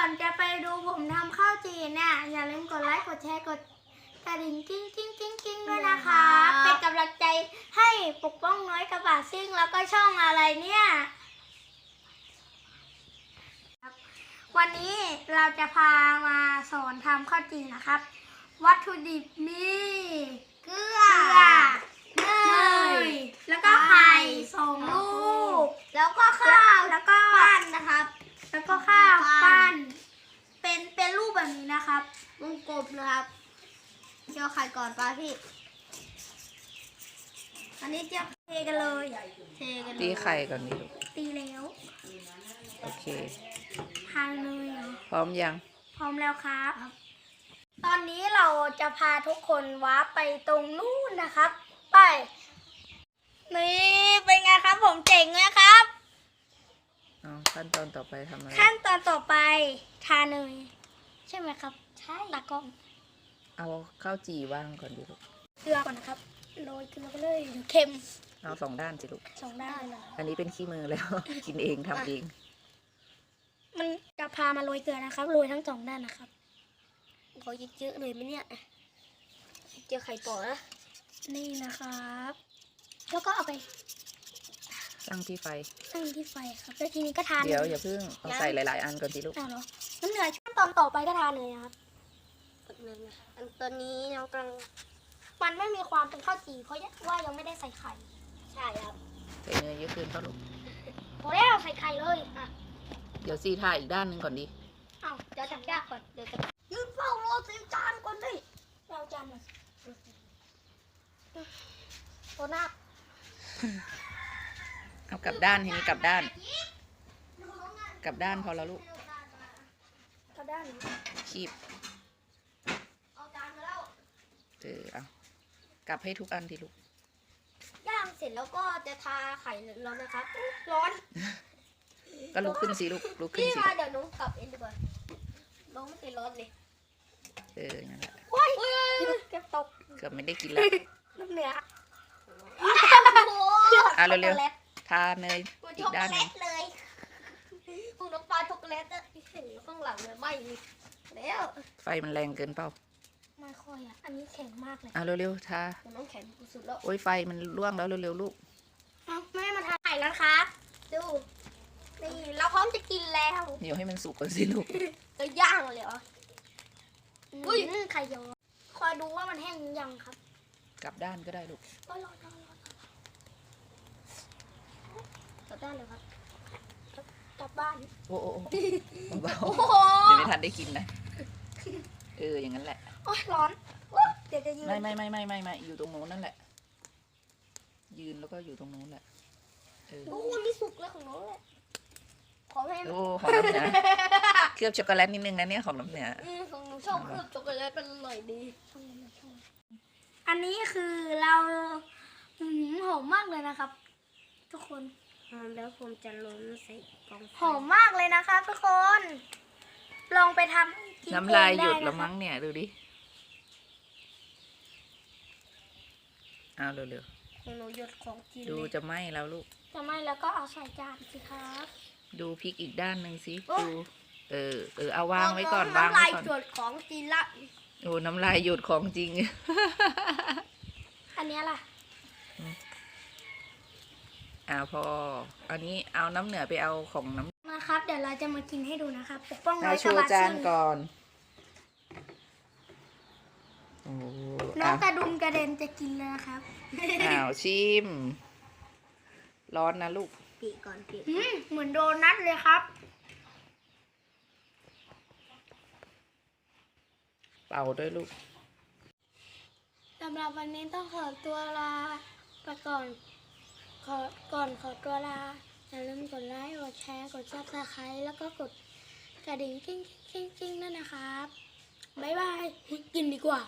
อนจะไปดูผมทำข้าวจีนเนี่ยอย่าลืมกดไลค์กดแชร์กดกระดิ่งกิ้งกิ้งกิ้งกิ้งด้วยนะคะ เป็นกำลังใจให้ปกป้องน้อยกระบะซิ่งแล้วก็ช่องอะไรเนี่ยครับวันนี้เราจะพามาสอนทำข้าวจีนนะครับ วัตถุดิบมีเกลือเนยแล้วก็ไข่สองลูก แล้วก็ข้าวแล้วก็ปั้นนะครับ แล้วก็ข้าวปั้ปั้นนเป็นเป็นรูปแบบนี้นะครับ วงกบนะครับเจียวไข่ก่อนป้าพี่ อันนี้เจียวเทกันเลยเทกันเลยตีไข่ก่อนดิลูกตีแล้วโอเคทานเลยเหรอพร้อมยัง พร้อมแล้วครับ ตอนนี้เราจะพาทุกคนว้าร์ปไปตรงนู้นนะครับ ไป นี่เป็นไงครับผมเจ๋งไหมครับเอา ขั้นตอนต่อไปทำอะไร ขั้นตอนต่อไปทาเนยใช่ไหมครับ ใช่ตากล้องเอาข้าวจี่ว่างก่อนดิลูก เกลือก่อนนะครับโรยเกลือไปเลยเดี๋ยวเค็มเอาสองด้านสิลูก สองด้านเลยอันนี้เป็นขี้มือแล้ว กินเองทำเอง มันจะพามาโรยเกลือนะครับโรยทั้งสองด้านนะครับเขาเยอะๆเลยไหมเนี่ยเจียวไข่ต่อนะนี่นะครับ แล้วก็เอาไป ตั้งที่ไฟ ตั้งที่ไฟครับแล้วทีนี้ก็ทานเดี๋ยวอย่าเพิ่งเอาใส่หลาย ๆ อันก่อนสิลูกอ้าวเหรอน้ำเหนือขั้นตอนต่อไปก็ทานเลยนะครับแป๊บนึงนะอันตอนนี้น้องกำลังมันไม่มีความเป็นข้าวจี่เพราะว่ายังไม่ได้ใส่ไข่ ใช่ครับใส่เนยเยอะขึ้นเปล่าลูกพอแล้วใส่ไข่เลยอะเดี๋ยวซีทาอีกด้านหนึ่งก่อนดิอ้าวเดี๋ยวจับยากก่อนเดี๋ยวจะยืนเฝ้ารอสิจานก่อนดิเราจานหน่อยตัวหน้าเอากลับด้านทีนี้กลับด้าน กลับด้านพอแล้วลูกกระด้านนี้คีบเอาจานมาแล้วเออเอากลับให้ทุกอันทีลูกย่างเสร็จแล้วก็จะทาไข่แล้วนะครับร้อน ก็ลุกขึ้นสิลูกลุกขึ้นพี่สิมาเดี๋ยวน้องกลับเองดีกว่าน้องไม่เคยร้อนเลยเออนั่นแหละโอ้ยเก็บตกเกือบไม่ได้กินแล้วน้ำเหนือโอ้โหอะเร็วช็อกโกแลต ทาเนยมันอีช็อกกโกด้านหแลนึ่งตเลยพวกน้องปลาช็อกโกแลตอะเห็นข้างหลังเลยไหม่เลยแล้วไฟมันแรงเกินเปล่าไม่ค่อยอะอันนี้แข็งมากเลยอะเร็วๆทาผมน้องแข็งสุดแล้วโอ้ยไฟมันล่วงแล้วเร็วๆลูกเอาแม่มาทานไข่แล้วครับดูนี่เราพร้อมจะกินแล้วเดี๋ยวให้มันสุกก่อนสิลูกจะย่างเลยเหรออุ้อุ้ยยไข่ยอคอยดูว่ามันแห้งหรือยังครับ กลับด้านก็ได้ลูกโอ้ยร้อนร้อนร้อน กลับด้านเลยครับกลับบ้านโอ้โอ้โอ้เบาโอ้โหๆเดี๋ยวไม่ทันได้กินนะ เออ อย่างนั้นแหละ โอ้ยร้อนอุ๊ยเดี๋ยวจะยืนไม่ไม่ไม่ไม่ไม่ไม่อยู่ตรงโน้นนั่นแหละ ยืนแล้วก็อยู่ตรงโน้นแหละ เออ โอ้โหนี่สุกแล้วของน้องเลยขอให้โอ้หอมน้ำเหนือเคลือบช็อกโกแลตนิดนึงนะเนี่ยของน้ำเหนืออืมของหนูชอบเคลือบช็อกโกแลตเป็นอร่อยดี อันนี้คือเราอื้อหือหอมมากเลยนะครับ ทุกคน แล้วผมจะล้นใส่กล่องหอมมากเลยนะคะทุกคน ลองไปทำกินน้ำลายเองหยดไนะละคะมั้งเนี่ย ดูดิ เอาเร็วของหนูหยดของจริงๆดูเลยจะไหม้แล้วลูก จะไม่แล้วก็เอาใส่จานสิครับดูพริกอีกด้านหนึ่งสิดูเออเออเอาวางไว้ก่อนขวางน้ำไว้ลายก่อนหยดของจริงละ โอ้น้ำลายหยดของจริง อันเนี้ยล่ะ อ่าพอ อันนี้เอาน้ำเหนือไปเอาของน้ำนะครับ เดี๋ยวเราจะมากินให้ดูนะครับปกป้องน้เอาอยโชกระว์บาจานซิ่งก่อน โอ้น้องอะกระดุมกระเด็นจะกินเลยนะครับอ้าวชิม ร้อนนะลูก ปีก่อนปีอืมเหมือนโดนัทเลยครับเป่าด้วยลูก สำหรับวันนี้ต้องขอตัวลาไปก่อนข อก่อนขอตัวลาอย่าลืมกดไลค์กดแชร์กดซับสไครต์แล้วก็กดกระดิ่งกิ้งกิ้งกิ้งกิ้งนั่นนะครับ บ๊ายบาย กินดีกว่า